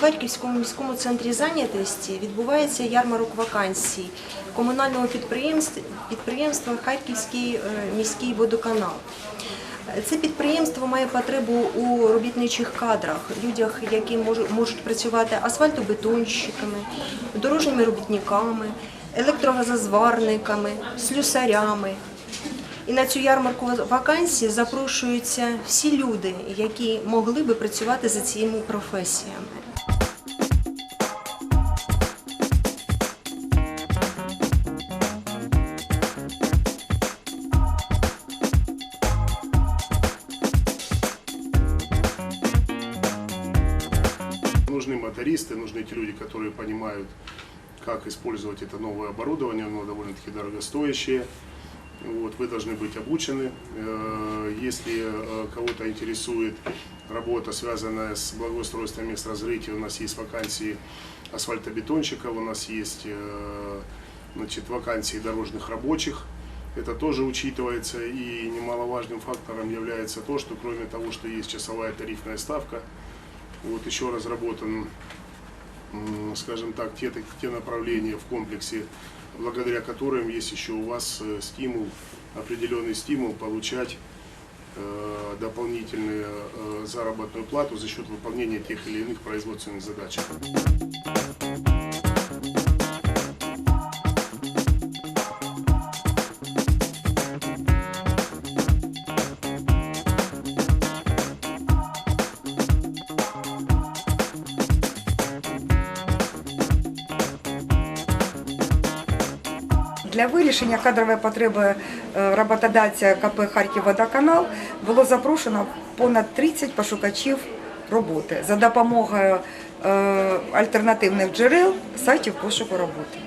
Харківському міському центрі зайнятості відбувається ярмарок вакансій комунального підприємства, підприємства Харківський е, міський водоканал. Це підприємство має потребу у робітничих кадрах, людях, які можуть працювати асфальтобетонщиками, дорожніми робітниками, електрогазозварниками, слюсарями. І на цю ярмарку вакансій запрошуються всі люди, які могли би працювати за цими професіями. Нужны мотористы, нужны те люди, которые понимают, как использовать это новое оборудование, оно довольно-таки дорогостоящее. Вот, вы должны быть обучены. Э, Если э, кого-то интересует работа, связанная с благоустройством мест разрытия, у нас есть вакансии асфальтобетонщиков, у нас есть э, значит, вакансии дорожных рабочих. Это тоже учитывается и немаловажным фактором является то, что кроме того, что есть часовая тарифная ставка, вот еще разработан, скажем так, те, те направления в комплексе, благодаря которым есть еще у вас э, стимул, определенный стимул получать э, дополнительную э, заработную плату за счет выполнения тех или иных производственных задач. Для вирішення кадрової потреби е, роботодавця КП «Харківводоканал» було запрошено понад 30 пошукачів роботи за допомогою е, альтернативних джерел сайтів пошуку роботи.